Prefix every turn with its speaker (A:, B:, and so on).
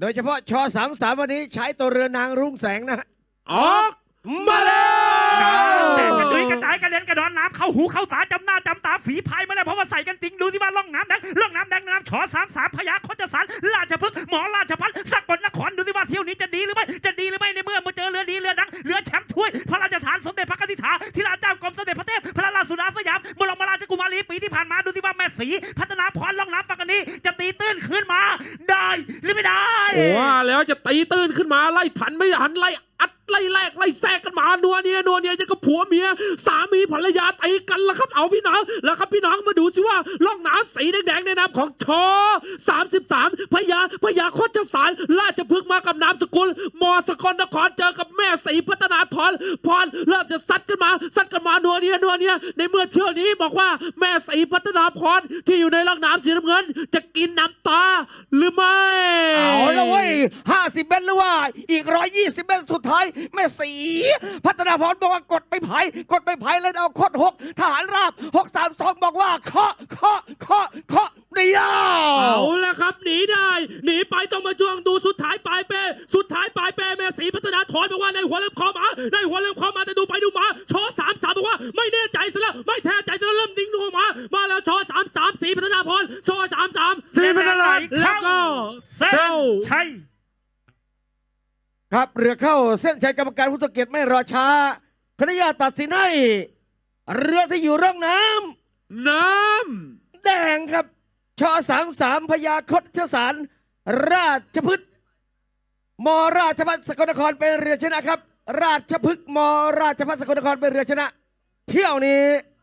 A: โดยเฉพาะชอสามสามวันนี้ใช้ตัวเรือนางรุ่งแสงนะฮะ
B: ออกมาแล้ว
C: แตกกระจุยกระจายกระเด็นกระดอนน้ำเข้าหูเข้าตาจำหน้าจำตาฝีพายมาแล้วเพราะว่าใส่กันจริงดูที่ว่าล่องน้ำแดงล่องน้ำแดงน้ำฉอสามสามพญาคจสารราชพฤกษ์หมอราชพัฒน์สกลนครดูที่ว่าเที่ยวนี้จะดีหรือไม่จะดีหรือไม่ในเมื่อมาเจอเรือดีเรือดังเรือแชมป์ถ้วยพระราชทานสมเด็จพระกนิษฐาธิราชเจ้ากรมสมเด็จพระเทพพระราชสุดาสยามบรมราชกุมารีปีที่ผ่านมาดูที่ว่าแม่ศรีพัฒนาพรล่องน้ำฝั่งนี้จะตีตื้นขึ้นมา ได้หรือไม่ได้
B: ว่าแล้วจะตีตื้นขึ้นมาไล่ทันไม่ทันไล่อัดไล่แลกไล่แทรกกันมานัวเนียนัวเนียจะกับผัวเมีย สามีภรรยาตีกันละครับเอาพี่น้องแล้วครับพี่น้องมาดูสิว่าล่องน้ำสีแดงๆในน้ำของชอ33พญาพญาโคจสารราชพฤกษ์มากับนามสกุล มอสกลนครเจอกับแม่สีพัฒนาธรพรเริ่มจะซัดกันมาซัดกันมานัวเนียนัวเนียในเมื่อเที่ยวนี้บอกว่าแม่สีพัฒนาพรที่อยู่ในล่องน้ำสีน้ำเงิน จะกินน้ำตาหรือไม่
A: เอา ละเว้ยห้าสิบเมตรหรือว่า อีกร้อยยี่สิบเมตรสุดท้ายแม่สี พัฒนาพรบอกว่ากดไปไผ่กดไปไผ่เลยเอาคดหกทหารราบหกสามสองบอกว่าเคาะเคาะเคาะเคาะเดียว
B: เอาละครับหนีได้ หนีไปต้องมาจ้วงดูสุดท้ายปลายเป้สุดท้ายปลายเป้แม่สีพัฒนาถอยบอกว่าในหัวเริ่มคอมาในหัวเริ่มคอมาแต่ดูไปดูมาชอสามสามบอกว่าไม่แน่ใจ แล้วชอสามสามสีพัฒนาพรชอสามสามสีพัฒนารัตน์แล้วก็
C: เส้น
B: เจ้า
C: ชัย
A: ครับเรือเข้าเส้นชัยกรรมการผู้ตรวจเกียรติไม่รอช้าคณะญาตตัดสินให้ เรือที่อยู่ร่องน้ำ
B: น้
A: แดงครับชอสามสามพญาคดชสารราชพฤกษ์มราชพัฒสกลนครเป็นเรือชนะครับ ราชพฤกษ์มราชพัฒสกลนครเป็นเรือชนะ เที่ยวนี้ำ